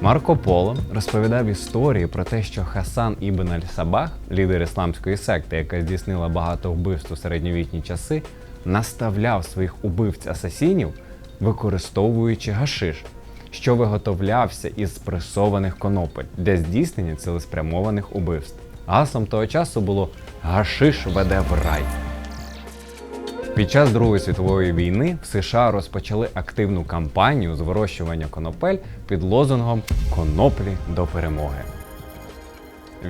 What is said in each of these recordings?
Марко Поло розповідав історії про те, що Хасан Ібн Аль-Сабах, лідер ісламської секти, яка здійснила багато вбивств у середньовічні часи, наставляв своїх убивць-асасінів, використовуючи гашиш, що виготовлявся із спресованих конопель для здійснення цілеспрямованих убивств. Гаслом того часу було Гашиш веде в рай. Під час Другої світової війни в США розпочали активну кампанію з вирощування конопель під лозунгом Коноплі до перемоги.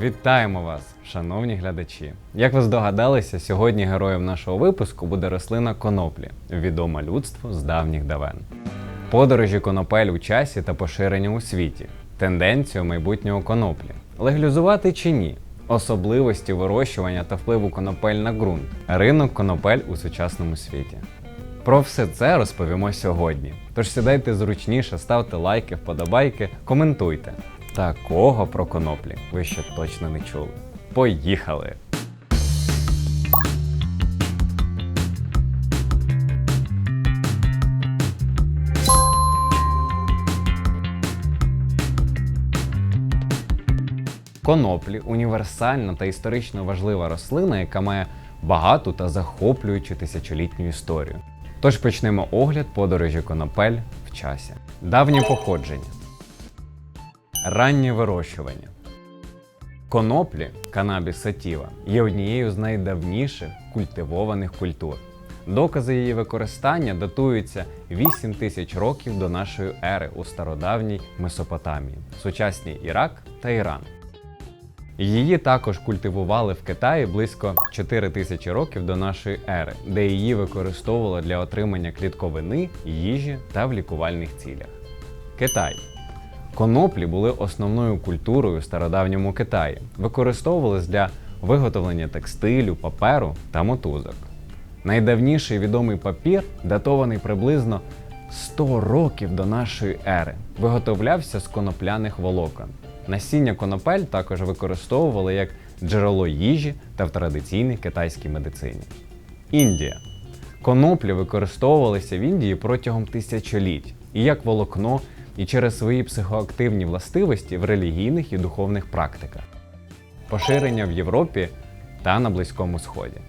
Вітаємо вас, шановні глядачі! Як ви здогадалися, сьогодні героєм нашого випуску буде рослина коноплі, відома людству з давніх давен. Подорожі конопель у часі та поширення у світі, тенденцію майбутнього коноплі, легалізувати чи ні, особливості вирощування та впливу конопель на ґрунт, ринок конопель у сучасному світі. Про все це розповімо сьогодні. Тож сідайте зручніше, ставте лайки, вподобайки, коментуйте. Такого про коноплі ви ще точно не чули. Поїхали! Коноплі універсальна та історично важлива рослина, яка має багату та захоплюючу тисячолітню історію. Тож почнемо огляд подорожі конопель в часі. Давнє походження. Раннє вирощування. Коноплі канабіс сатіва є однією з найдавніших культивованих культур. Докази її використання датуються 8 тисяч років до нашої ери у стародавній Месопотамії, сучасній Ірак та Іран. Її також культивували в Китаї близько 4 тисячі років до нашої ери, де її використовували для отримання клітковини, їжі та в лікувальних цілях. Китай. Коноплі були основною культурою в стародавньому Китаї, використовувались для виготовлення текстилю, паперу та мотузок. Найдавніший відомий папір, датований приблизно 100 років до нашої ери, виготовлявся з конопляних волокон. Насіння конопель також використовували як джерело їжі та в традиційній китайській медицині. Індія. Коноплі використовувалися в Індії протягом тисячоліть і як волокно, і через свої психоактивні властивості в релігійних і духовних практиках. Поширення в Європі та на Близькому Сході.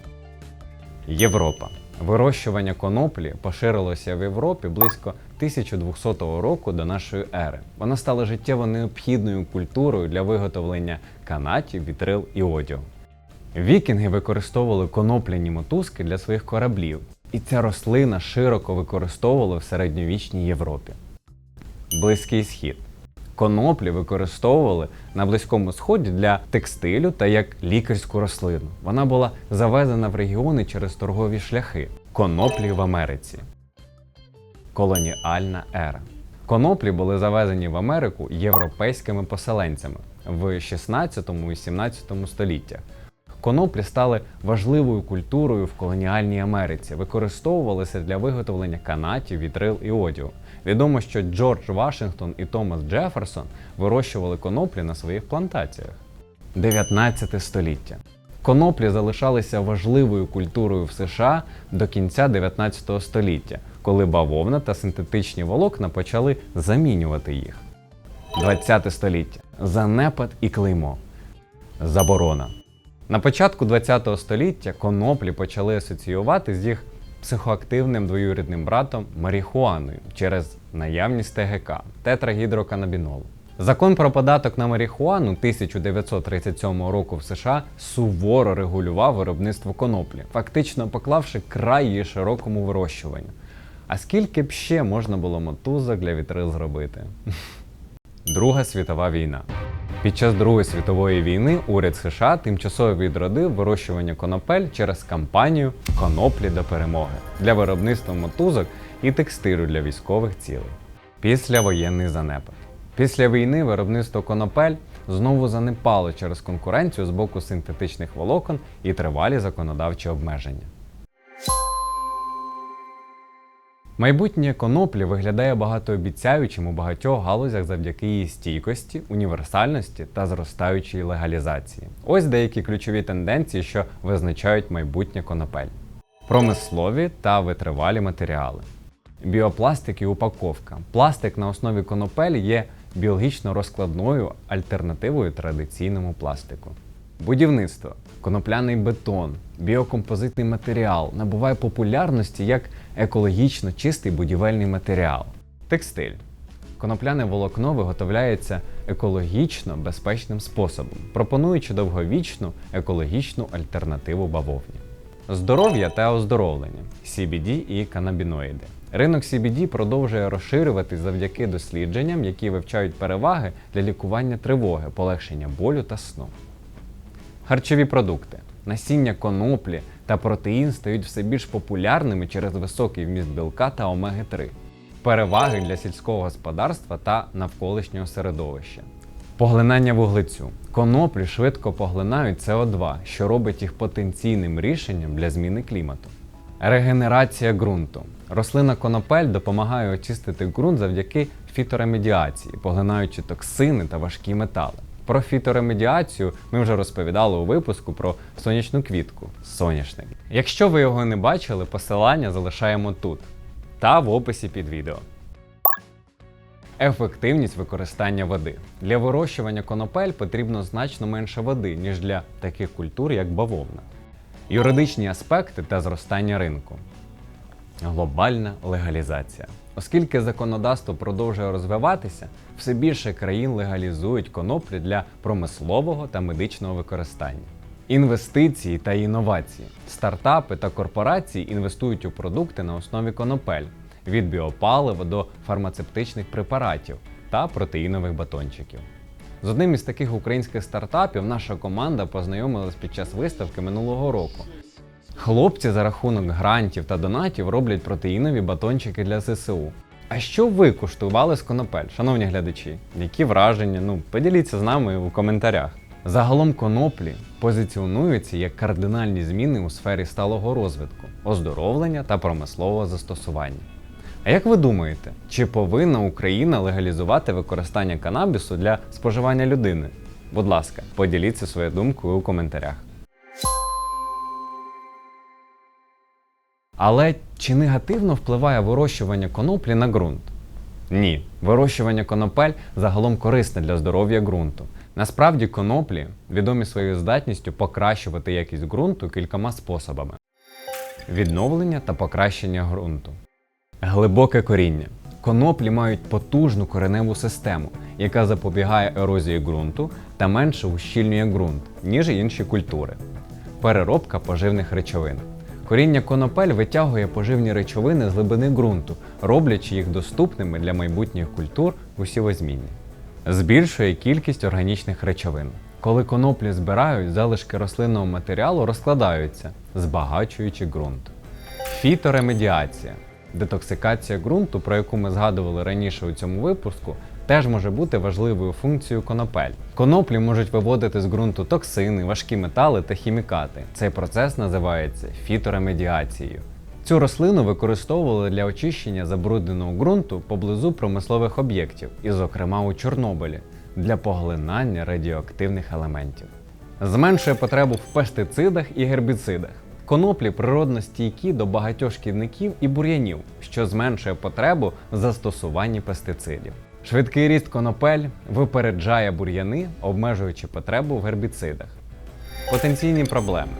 Європа. Вирощування коноплі поширилося в Європі близько 1200 року до нашої ери. Вона стала життєво необхідною культурою для виготовлення канатів, вітрил і одягу. Вікінги використовували конопляні мотузки для своїх кораблів, і ця рослина широко використовувала в середньовічній Європі. Близький схід. Коноплі використовували на Близькому Сході для текстилю та як лікарську рослину. Вона була завезена в регіони через торгові шляхи. Коноплі в Америці. Колоніальна ера. Коноплі були завезені в Америку європейськими поселенцями в 16 і 17 століттях. Коноплі стали важливою культурою в колоніальній Америці, використовувалися для виготовлення канатів, вітрил і одягу. Відомо, що Джордж Вашингтон і Томас Джеферсон вирощували коноплі на своїх плантаціях. 19 століття. Коноплі залишалися важливою культурою в США до кінця 19 століття, коли бавовна та синтетичні волокна почали замінювати їх. 20 століття. Занепад і клеймо. Заборона. На початку ХХ століття коноплі почали асоціювати з їх психоактивним двоюрідним братом марихуаною через наявність ТГК тетрагідроканабінолу. Закон про податок на марихуану 1937 року в США суворо регулював виробництво коноплі, фактично поклавши край її широкому вирощуванню. А скільки б ще можна було мотузок для вітрил зробити? Друга світова війна. Під час Другої світової війни уряд США тимчасово відродив вирощування конопель через кампанію Коноплі до перемоги для виробництва мотузок і текстилю для військових цілей. Післявоєнний занепад. Після війни виробництво конопель знову занепало через конкуренцію з боку синтетичних волокон і тривалі законодавчі обмеження. Майбутнє коноплі виглядає багатообіцяючим у багатьох галузях завдяки її стійкості, універсальності та зростаючій легалізації. Ось деякі ключові тенденції, що визначають майбутнє конопель. Промислові та витривалі матеріали. Біопластик і упаковка. Пластик на основі конопель є біологічно розкладною альтернативою традиційному пластику. Будівництво, конопляний бетон, біокомпозитний матеріал набуває популярності як екологічно чистий будівельний матеріал. Текстиль. Конопляне волокно виготовляється екологічно безпечним способом, пропонуючи довговічну екологічну альтернативу бавовні. Здоров'я та оздоровлення CBD і канабіноїди. Ринок CBD продовжує розширюватись завдяки дослідженням, які вивчають переваги для лікування тривоги, полегшення болю та сну. Харчові продукти. Насіння коноплі та протеїн стають все більш популярними через високий вміст білка та омеги-3. Переваги для сільського господарства та навколишнього середовища. Поглинання вуглецю. Коноплі швидко поглинають СО2, що робить їх потенційним рішенням для зміни клімату. Регенерація ґрунту. Рослина конопель допомагає очистити ґрунт завдяки фіторемедіації, поглинаючи токсини та важкі метали. Про фіторемедіацію ми вже розповідали у випуску про сонячну квітку соняшник. Якщо ви його не бачили, посилання залишаємо тут та в описі під відео. Ефективність використання води. Для вирощування конопель потрібно значно менше води, ніж для таких культур, як бавовна. Юридичні аспекти та зростання ринку. Глобальна легалізація. Оскільки законодавство продовжує розвиватися, все більше країн легалізують коноплі для промислового та медичного використання. Інвестиції та інновації. Стартапи та корпорації інвестують у продукти на основі конопель від біопалива до фармацевтичних препаратів та протеїнових батончиків. З одним із таких українських стартапів наша команда познайомилась під час виставки минулого року. Хлопці за рахунок грантів та донатів роблять протеїнові батончики для ЗСУ. А що ви куштували з конопель, шановні глядачі? Які враження? Ну, поділіться з нами у коментарях. Загалом коноплі позиціонуються як кардинальні зміни у сфері сталого розвитку, оздоровлення та промислового застосування. А як ви думаєте, чи повинна Україна легалізувати використання канабісу для споживання людини? Будь ласка, поділіться своєю думкою у коментарях. Але чи негативно впливає вирощування коноплі на ґрунт? Ні, вирощування конопель загалом корисне для здоров'я ґрунту. Насправді коноплі відомі своєю здатністю покращувати якість ґрунту кількома способами: відновлення та покращення ґрунту. Глибоке коріння. Коноплі мають потужну кореневу систему, яка запобігає ерозії ґрунту та менше ущільнює ґрунт, ніж інші культури. Переробка поживних речовин. Коріння конопель витягує поживні речовини з глибини ґрунту, роблячи їх доступними для майбутніх культур у сівозмінні. Збільшує кількість органічних речовин. Коли коноплі збирають, залишки рослинного матеріалу розкладаються, збагачуючи ґрунт. Фіторемедіація. Детоксикація ґрунту, про яку ми згадували раніше у цьому випуску, теж може бути важливою функцією конопель. Коноплі можуть виводити з ґрунту токсини, важкі метали та хімікати. Цей процес називається фіторемедіацією. Цю рослину використовували для очищення забрудненого ґрунту поблизу промислових об'єктів, і, зокрема, у Чорнобилі, для поглинання радіоактивних елементів. Зменшує потребу в пестицидах і гербіцидах. Коноплі природно стійкі до багатьох шкідників і бур'янів, що зменшує потребу в застосуванні пестицидів. Швидкий ріст конопель випереджає бур'яни, обмежуючи потребу в гербіцидах. Потенційні проблеми.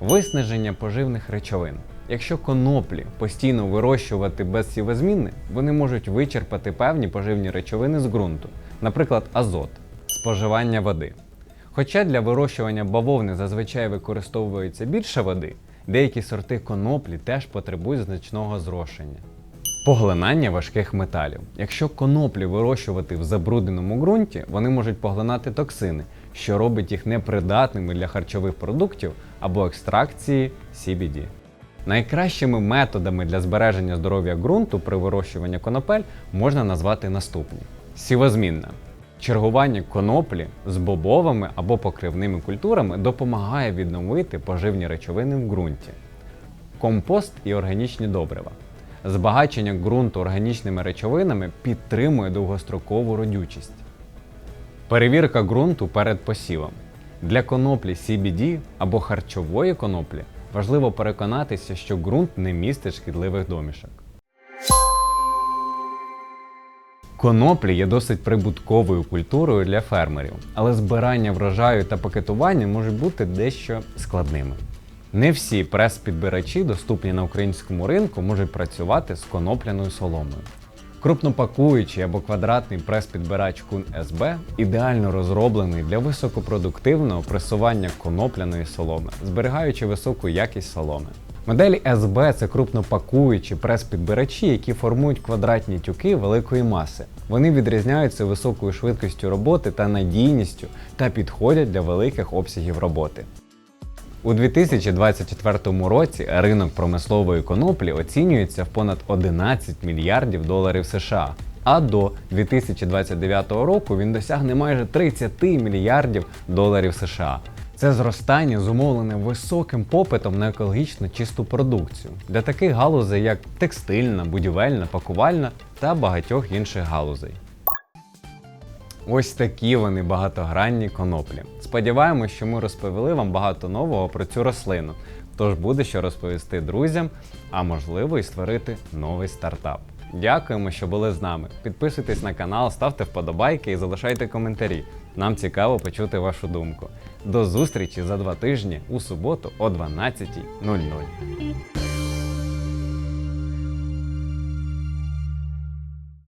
Виснаження поживних речовин. Якщо коноплі постійно вирощувати без сівозміни, вони можуть вичерпати певні поживні речовини з ґрунту, наприклад, азот, споживання води. Хоча для вирощування бавовни зазвичай використовується більше води, деякі сорти коноплі теж потребують значного зрошення. Поглинання важких металів. Якщо коноплі вирощувати в забрудненому ґрунті, вони можуть поглинати токсини, що робить їх непридатними для харчових продуктів або екстракції CBD. Найкращими методами для збереження здоров'я ґрунту при вирощуванні конопель можна назвати наступні: сівозмінна. Чергування коноплі з бобовими або покривними культурами допомагає відновити поживні речовини в ґрунті. Компост і органічні добрива. Збагачення ґрунту органічними речовинами підтримує довгострокову родючість. Перевірка ґрунту перед посівом. Для коноплі CBD або харчової коноплі важливо переконатися, що ґрунт не містить шкідливих домішок. Коноплі є досить прибутковою культурою для фермерів, але збирання врожаю та пакетування можуть бути дещо складними. Не всі прес-підбирачі, доступні на українському ринку, можуть працювати з конопляною соломою. Крупнопакуючий або квадратний прес-підбирач Кун СБ ідеально розроблений для високопродуктивного пресування конопляної соломи, зберігаючи високу якість соломи. Моделі СБ це крупнопакуючі прес-підбирачі, які формують квадратні тюки великої маси. Вони відрізняються високою швидкістю роботи та надійністю та підходять для великих обсягів роботи. У 2024 році ринок промислової коноплі оцінюється в понад 11 мільярдів доларів США. А до 2029 року він досягне майже 30 мільярдів доларів США. Це зростання зумовлене високим попитом на екологічно чисту продукцію для таких галузей, як текстильна, будівельна, пакувальна та багатьох інших галузей. Ось такі вони багатогранні коноплі. Сподіваємось, що ми розповіли вам багато нового про цю рослину. Тож буде що розповісти друзям, а можливо і створити новий стартап. Дякуємо, що були з нами. Підписуйтесь на канал, ставте вподобайки і залишайте коментарі. Нам цікаво почути вашу думку. До зустрічі за два тижні у суботу о 12.00.